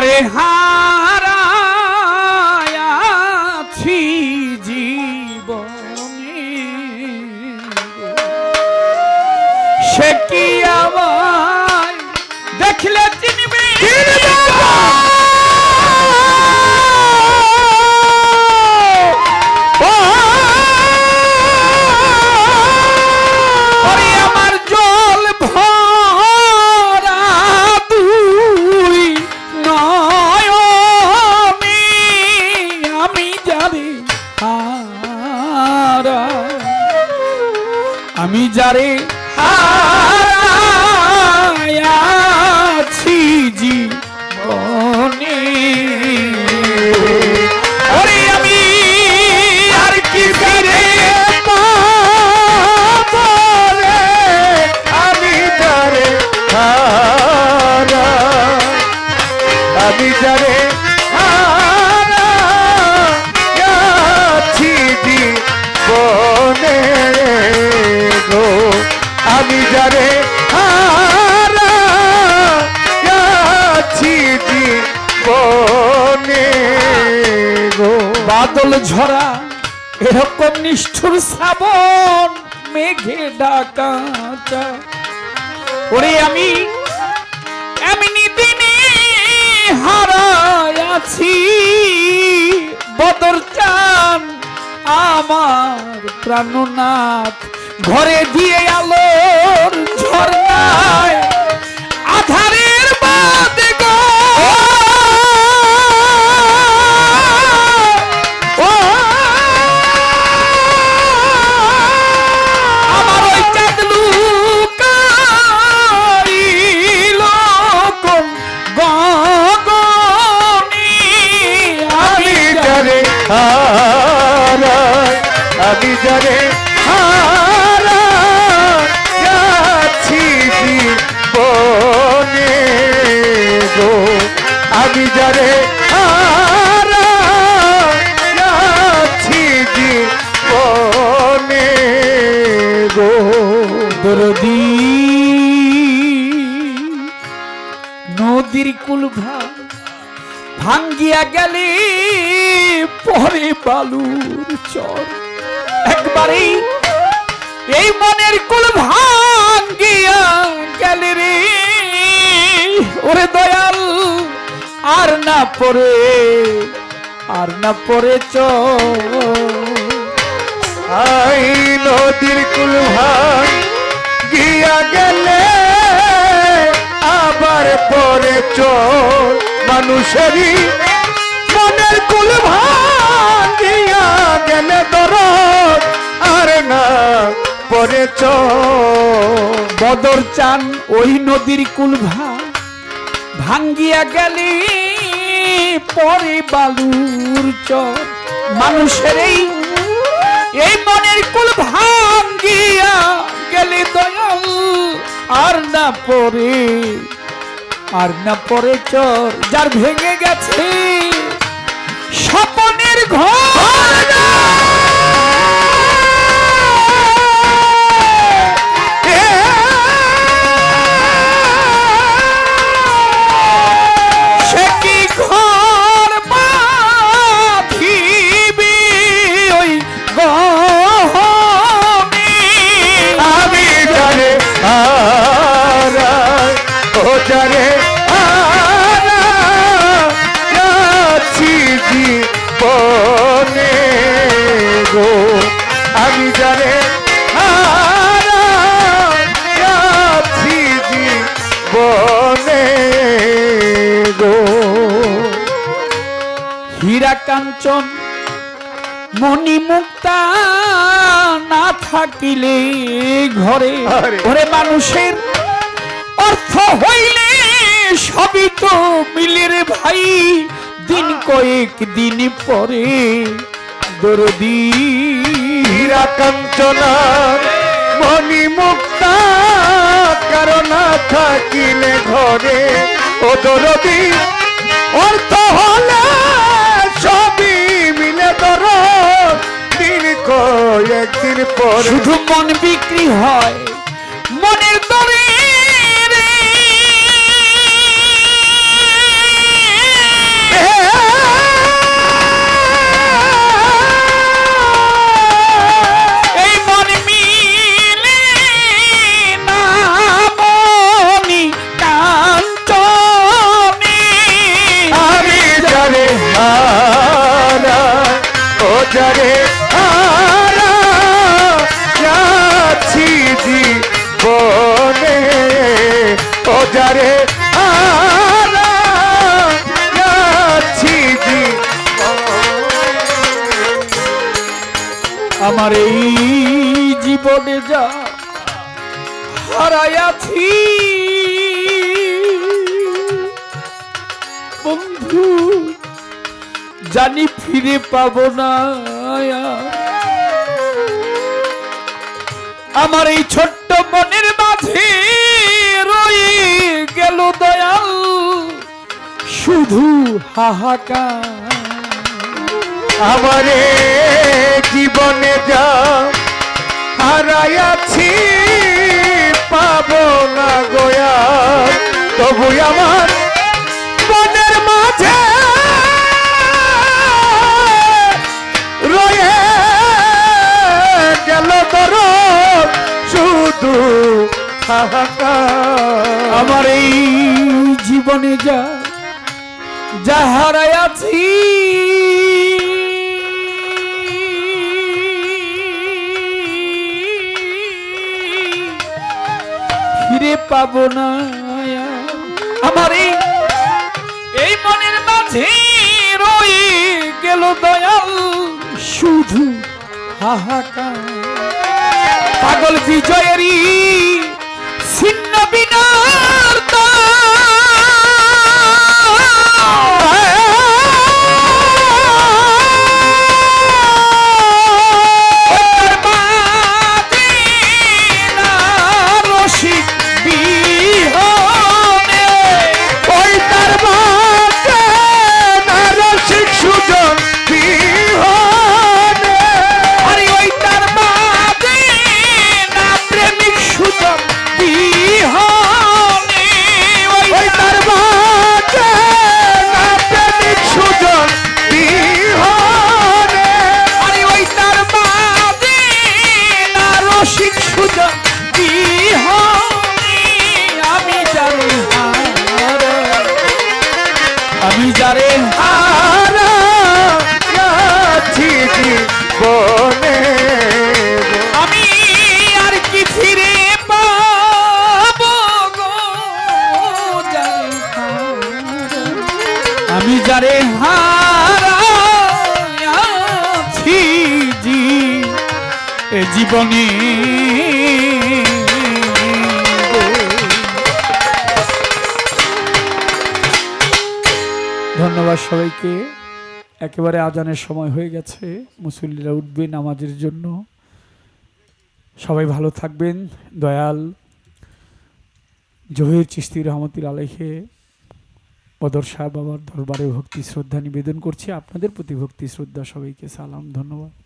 যারে হারায়াছি আমি যারে বাদল ঝরা এরকম নিষ্ঠুর শ্রাবণ মেঘে ডাকা ওরে আমি হারাই আছি বদর চান আমার প্রাণনাথ। ঘরে দিয়ে আলোর ঝর্ণায় আধারের বাদে আমি যারে হারাই যাচ্ছি জীবনে গো? আমি যারে হারাই যাচ্ছি জীবনে গো? দরদি, নদীর কুল ভাঙ্গিয়া গেলে পরে বালুর চর। একবারেই এই মনের কুল ভাঙ্গিয়া গেলে রে। ওরে দয়াল, আর না পরে আর না পরে চর আই নদীর কুল ভাই গিয়া গেলে আবার পরে চল মানুষেরই গেলে দর আর না পরে বদর চান ওই নদীর কুলভা ভাঙ্গিয়া গেলে পরে বালুর চর। মানুষের এই এই মনের কুল ভাঙ্গিয়া গেলে দয়াল, আর না পরে, আর না পরে চর। যার ভেঙে গেছে স্বপনের ঘর হীরা কাঞ্চন মণি মুক্তা না থাকিলে ঘরে। ঘরে মানুষের অর্থ হইলে সবই তো মিলের ভাই। দিন কয়েক দিন পরে দরদি। হীরা কাঞ্চনা মণি মুক্তা কারণ থাকিলে ঘরে? ও দরদি অর্থ হলে কয়েকদিন পর শুধু মন বিক্রি হয়। মনের দরে হারাইয়াছি আমার এই জীবনে যা বন্ধু, জানি ফিরে পাবো না আমার এই ছোট্ট মনের মাঝে শুধু হাহাকার। আমারে জীবনে যা হারাইয়াছি, পাব না গোয়া তবু আমার মনের মাঝে রয়ে গেল তোর শুধু হাহাকার। আমার এই জীবনে যা যা হারাইয়াছি ফিরে পাবো না। আমার এই মনের মাঝে রয়ে গেল দয়াল, শুধু হাহাকার। পাগল বিজয়েরই ছিন্ন বিনার জীবনে। ধন্যবাদ সবাইকে। একেবারে আজানের সময় হয়ে গেছে। মুসল্লিরা উঠবেন নামাজের জন্য। সবাই ভালো থাকবেন। দয়াল জহির চিস্তি রহমতুল আলাইহে বদর শাহ বাবার দরবারে ভক্তি শ্রদ্ধা নিবেদন করছি। আপনাদের প্রতি ভক্তি শ্রদ্ধা সবাইকে সালাম, ধন্যবাদ।